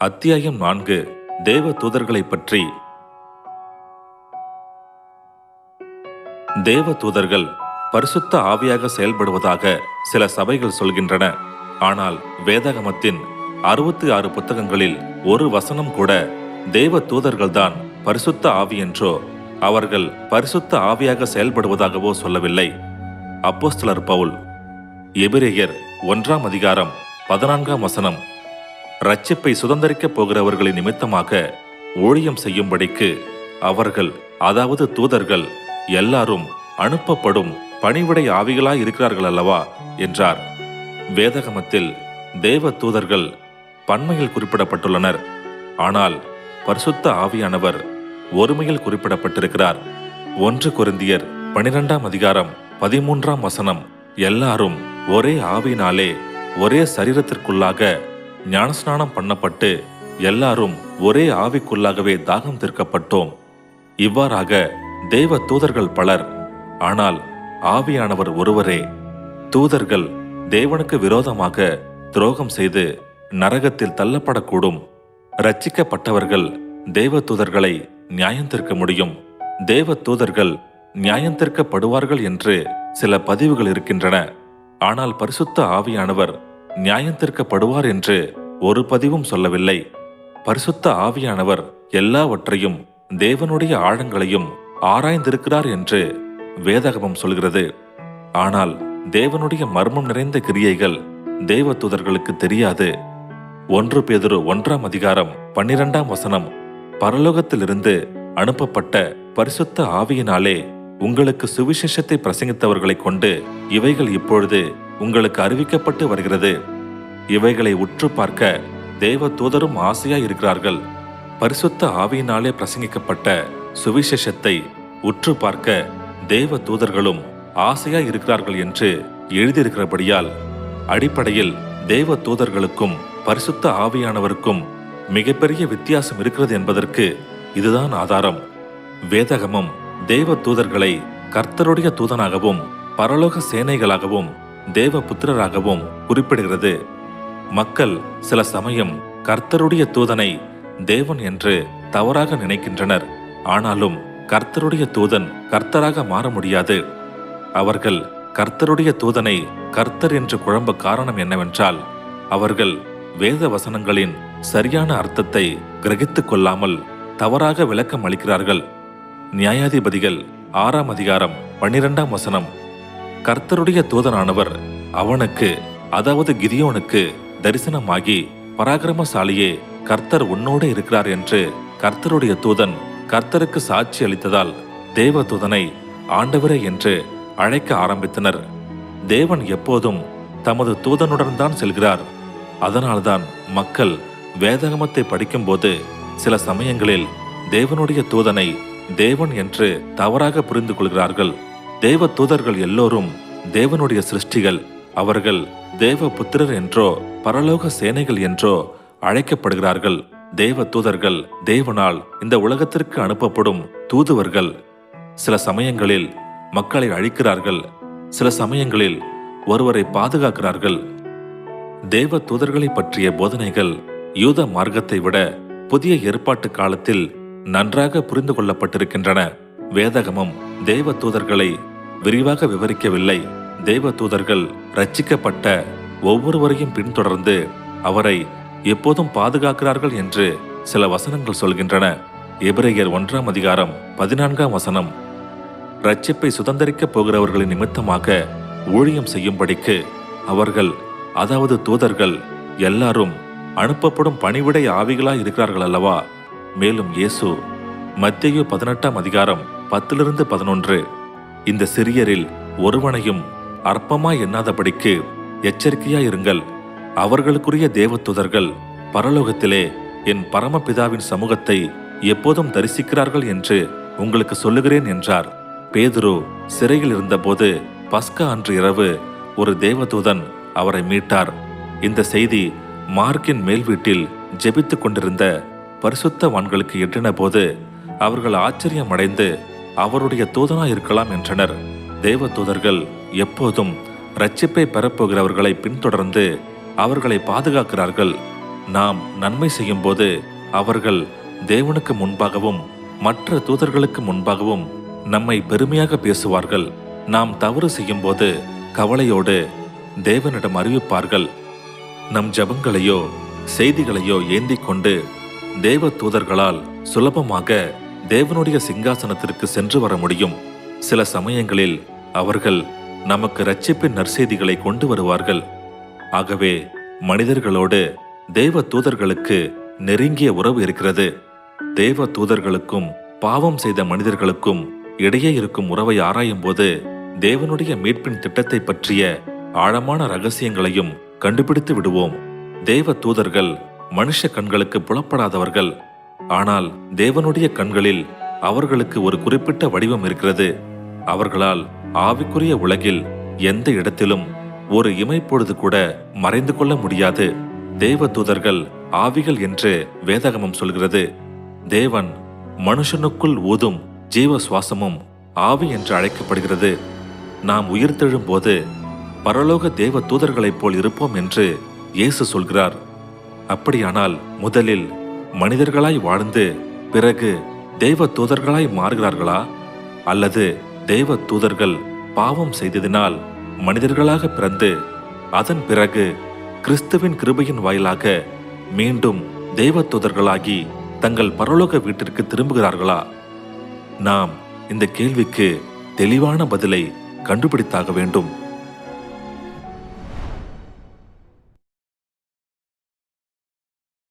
அத்தியாயம் நான்கு தேவ தூதர்களை பற்றி. தேவ தூதர்கள் பரிசுத்த ஆவியாக செயல்படுவதாக சில சபைகள் சொல்கின்றன. ஆனால் வேதாகமத்தின் அறுபத்தி ஆறு புத்தகங்களில் ஒரு வசனம் கூட தேவ தூதர்கள்தான் பரிசுத்த ஆவி என்றோ அவர்கள் பரிசுத்த ஆவியாக செயல்படுவதாகவோ சொல்லவில்லை. அப்போஸ்தலர் பவுல் எபிரேயர் ஒன்றாம் அதிகாரம் பதினான்காம் வசனம் ரட்சிப்பை சுதந்தரிக்கப் போகிறவர்களை நிமித்தமாக ஊழியம் செய்யும்படிக்கு அவர்கள் அதாவது தூதர்கள் எல்லாரும் அனுப்பப்படும் பணிவிடை ஆவிகளாய் இருக்கிறார்கள் அல்லவா என்றார். வேதகமத்தில் தேவ தூதர்கள் பன்மையில் குறிப்பிடப்பட்டுள்ளனர். ஆனால் பரிசுத்த ஆவியானவர் ஒருமையில் குறிப்பிடப்பட்டிருக்கிறார். ஒன்று குருந்தியர் பனிரெண்டாம் அதிகாரம் பதிமூன்றாம் வசனம் எல்லாரும் ஒரே ஆவியினாலே ஒரே சரீரத்திற்குள்ளாக ஞானஸ்நானம் பண்ணப்பட்டு எல்லாரும் ஒரே ஆவிக்குள்ளாகவே தாகம் தீர்க்கப்பட்டோம். இவ்வாறாக தேவ தூதர்கள் பலர் ஆனால் ஆவியானவர் ஒருவரே தூதர்கள் தேவனுக்கு விரோதமாக துரோகம் செய்து நரகத்தில் தள்ளப்படக்கூடும். ரட்சிக்கப்பட்டவர்கள் தேவ தூதர்களை நியாயந்திருக்க முடியும். தேவ தூதர்கள் நியாயந்திருக்கப்படுவார்கள் என்று சில பதிவுகள் இருக்கின்றன. ஆனால் பரிசுத்த ஆவியானவர் நியாயந்திருக்கப்படுவார் என்று ஒரு பதிவும் சொல்லவில்லை. பரிசுத்த ஆவியானவர் எல்லாவற்றையும் தேவனுடைய ஆழங்களையும் ஆராய்ந்திருக்கிறார் என்று வேதகமம் சொல்கிறது. ஆனால் தேவனுடைய மர்மம் நிறைந்த கிரியைகள் தேவ தூதர்களுக்கு தெரியாது. ஒன்று பேதுரு ஒன்றாம் அதிகாரம் பன்னிரெண்டாம் வசனம். பரலோகத்திலிருந்து அனுப்பப்பட்ட பரிசுத்த ஆவியினாலே உங்களுக்கு சுவிசேஷத்தை பிரசங்கித்தவர்களைக் கொண்டு இவைகள் இப்பொழுது உங்களுக்கு அறிவிக்கப்பட்டு வருகிறது. இவைகளை உற்று பார்க்க தேவ தூதரும் ஆசையாய் இருக்கிறார்கள். பரிசுத்த ஆவியினாலே பிரசங்கிக்கப்பட்ட சுவிசேஷத்தை உற்று பார்க்க தேவ தூதர்களும் ஆசையாய் இருக்கிறார்கள் என்று எழுதியிருக்கிறபடியால் அடிப்படையில் தேவ தூதர்களுக்கும் பரிசுத்த ஆவியானவருக்கும் மிகப்பெரிய வித்தியாசம் இருக்கிறது என்பதற்கு இதுதான் ஆதாரம். வேதகமம் தேவ தூதர்களை கர்த்தருடைய தூதனாகவும் பரலோக சேனைகளாகவும் தேவ புத்திரராகவும் குறிப்பிடுகிறது. மக்கள் சில சமயம் கர்த்தருடைய தூதனை தேவன் என்று தவறாக நினைக்கின்றனர். ஆனாலும் கர்த்தருடைய தூதன் கர்த்தராக மாற முடியாது. அவர்கள் கர்த்தருடைய தூதனை கர்த்தர் என்று குழம்ப காரணம் என்னவென்றால் அவர்கள் வேத வசனங்களின் சரியான அர்த்தத்தை கிரகித்துக் கொள்ளாமல் தவறாக விளக்கம் அளிக்கிறார்கள் நியாயாதிபதிகள் ஆறாம் அதிகாரம் பன்னிரெண்டாம் வசனம். கர்த்தருடைய தூதனானவர் அவனுக்கு அதாவது கிதியோனுக்கு தரிசனமாகி பராக்கிரமசாலியே கர்த்தர் உன்னோடு இருக்கிறார் என்று கர்த்தருடைய தூதன் கர்த்தருக்கு சாட்சி அளித்ததால் தேவ தூதனை ஆண்டவரே என்று அழைக்க ஆரம்பித்தனர். தேவன் எப்போதும் தமது தூதனுடன் தான் செல்கிறார். அதனால்தான் மக்கள் வேதகமத்தை படிக்கும்போது சில சமயங்களில் தேவனுடைய தூதனை தேவன் என்று தவறாக புரிந்து கொள்கிறார்கள் தேவ தூதர்கள் எல்லோரும் தேவனுடைய சிருஷ்டிகள் அவர்கள் தேவ புத்திரர் என்றோ பரலோக சேனைகள் என்றோ அழைக்கப்படுகிறார்கள். தேவ தூதர்கள் தேவனால் இந்த உலகத்திற்கு அனுப்பப்படும் தூதுவர்கள் சில சமயங்களில் மக்களை அழிக்கிறார்கள். சில சமயங்களில் ஒருவரை பாதுகாக்கிறார்கள். தேவ தூதர்களை பற்றிய போதனைகள் யூத மார்க்கத்தை விட புதிய ஏற்பாட்டு காலத்தில் நன்றாக புரிந்து கொள்ளப்பட்டிருக்கின்றன. வேதகமும் தேவ தூதர்களை விரிவாக விவரிக்கவில்லை. தேவ தூதர்கள் ரட்சிக்கப்பட்ட ஒவ்வொருவரையும் பின்தொடர்ந்து அவரை எப்போதும் பாதுகாக்கிறார்கள் என்று சில வசனங்கள் சொல்கின்றன. எபிரேயர் ஒன்றாம் அதிகாரம் பதினான்காம் வசனம். ரட்சிப்பை சுதந்தரிக்கப் போகிறவர்களின் நிமித்தமாக ஊழியம் செய்யும்படிக்கு அவர்கள் அதாவது தூதர்கள் எல்லாரும் அனுப்பப்படும் பணிவிடை ஆவிகளாய் இருக்கிறார்கள் அல்லவா மேலும் இயேசு மத்தேயு பதினெட்டாம் அதிகாரம் பத்திலிருந்து பதினொன்று. இந்த சிறியரில் ஒருவனையும் அற்பமாய் எண்ணாதபடிக்கு எச்சரிக்கையாயிருங்கள் அவர்களுக்குரிய தேவதூதர்கள் பரலோகத்திலே என் பரமபிதாவின் சமூகத்தை எப்போதும் தரிசிக்கிறார்கள் என்று உங்களுக்கு சொல்லுகிறேன் என்றார். பேதுரு சிறையில் இருந்தபோது பஸ்கா அன்று இரவு ஒரு தேவதூதன் அவரை மீட்டார். இந்த செய்தி மார்க்கின் மேல் வீட்டில் ஜெபித்துக் கொண்டிருந்த பரிசுத்தவான்களுக்கு எட்டின போது அவர்கள் ஆச்சரியம் அடைந்து அவருடைய தூதனாய் இருக்கலாம் என்றனர். தேவ தூதர்கள் எப்போதும் ரட்சிப்பை பெறப்போகிறவர்களை பின்தொடர்ந்து அவர்களை பாதுகாக்கிறார்கள். நாம் நன்மை செய்யும்போது அவர்கள் தேவனுக்கு முன்பாகவும் மற்ற தூதர்களுக்கு முன்பாகவும் நம்மை பெருமையாக பேசுவார்கள். நாம் தவறு செய்யும்போது கவலையோடு தேவனிடம் அறிவிப்பார்கள். நம் ஜெபங்களையோ செய்திகளையோ ஏந்தி கொண்டு தேவ தூதர்களால் சுலபமாக தேவனுடைய சிங்காசனத்திற்கு சென்று வர முடியும். சில சமயங்களில் அவர்கள் நமக்கு ரட்சிப்பின் நற்செய்திகளை கொண்டு வருவார்கள். ஆகவே மனிதர்களோடு தேவ தூதர்களுக்கு நெருங்கிய உறவு இருக்கிறது. தேவ தூதர்களுக்கும் பாவம் செய்த மனிதர்களுக்கும் இடையே இருக்கும் உறவை ஆராயும்போது தேவனுடைய மீட்பின் திட்டத்தை பற்றிய ஆழமான ரகசியங்களையும் கண்டுபிடித்து விடுவோம். தேவ தூதர்கள் மனுஷ கண்களுக்கு புலப்படாதவர்கள். ஆனால் தேவனுடைய கண்களில் அவர்களுக்கு ஒரு குறிப்பிட்ட வடிவம் இருக்கிறது. அவர்களால் ஆவிக்குரிய உலகில் எந்த இடத்திலும் ஒரு இமைப்பொழுது கூட மறைந்து கொள்ள முடியாது. தேவ தூதர்கள் ஆவிகள் என்று வேதகமம் சொல்கிறது. தேவன் மனுஷனுக்குள் ஊதும் ஜீவ சுவாசமும் ஆவி என்று அழைக்கப்படுகிறது. நாம் உயிர்த்தெழும்போது பரலோக தேவ தூதர்களைப் போல் இருப்போம் என்று இயேசு சொல்கிறார். அப்படியானால் முதலில் மனிதர்களாய் வாழ்ந்து பிறகு தெய்வ தூதர்களாய் மாறுகிறார்களா? அல்லது தெய்வ தூதர்கள் பாவம் செய்ததினால் மனிதர்களாக பிறந்து அதன் பிறகு கிறிஸ்துவின் கிருபையின் வாயிலாக மீண்டும் தெய்வ தூதர்களாகி தங்கள் பரலோக வீட்டிற்கு திரும்புகிறார்களா? நாம் இந்த கேள்விக்கு தெளிவான பதிலை கண்டுபிடித்தாக வேண்டும்.